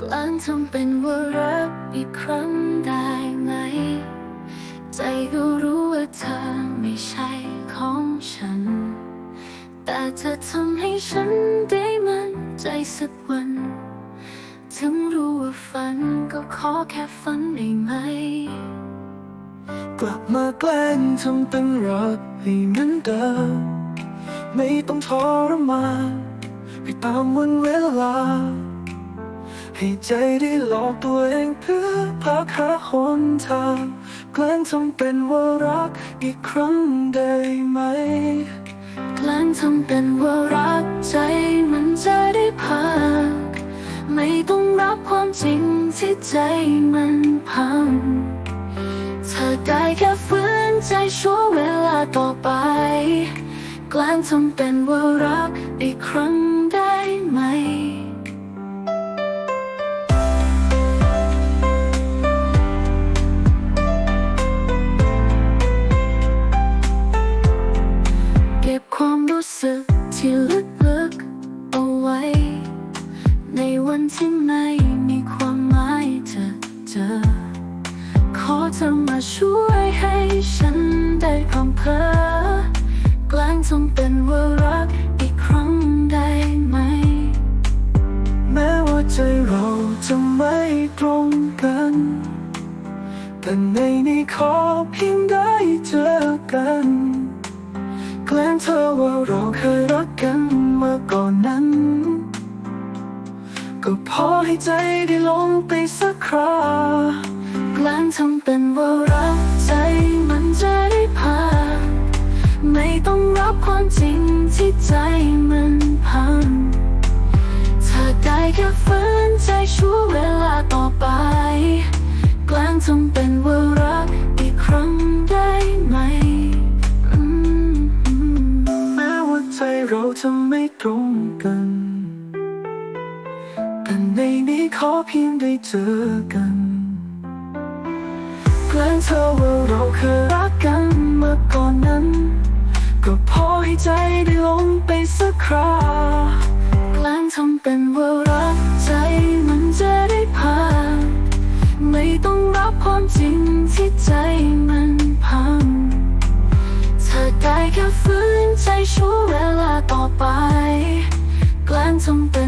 กล้างทำเป็นว่ารักอีกครั้งได้ไหม ใจก็รู้ว่าเธอไม่ใช่ของฉัน แต่เธอทำให้ฉันได้มั่นใจสักวัน ถึงรู้ว่าฝันก็ขอแค่ฝันได้ไหม กลับมาแกล้งทำเป็นรักให้เหมือนเดิมไม่ต้องทรมานไปตามวันเวลา ให้ใจได้หลอกตัวเองเพื่อพักหาหนทางแกล้งทำเป็นว่ารักอีกครั้งได้ไหมแกล้งทำเป็นว่ารักใจมันจะได้พัก ไม่ต้องรับความจริงที่ใจมันพังเธอได้แค่ฝืนใจชั่วเวลาต่อไป แกล้งทำเป็นว่ารักอีกครั้งได้ไหม ขอเธอมาช่วยให้ฉันได้พร้อมเพอแกล้งทำเป็นว่ารักอีกครั้งได้ไหม แม้ว่าใจเราจะไม่ตรงกัน แต่ในนี้ขอเพียงได้เจอกันแกล้งเธอว่าเราเคยรักกันมาก่อนนั้น ก็พอให้ใจได้ลงไปสัก รับความจริงที่ใจมันพัง เธอได้แค่ฝืนใจชั่วเวลาต่อไปแกล้งทำเป็นว่ารักอีกครั้งได้ไหมอืมแม้ว่าใจเราจะไม่ตรงกัน แต่ในนี้ขอเพียงได้เจอกันแกล้งเธอว่าเราเคยรักกันมาก่อนนั้น สักคราแกล้งทำเป็นว่ารักใจมันจะได้ผ่านไม่ต้องรับความจริงที่ใจมันพัง เธอได้แค่ฝืนใจชั่วเวลาต่อไปแกล้งทำเป็น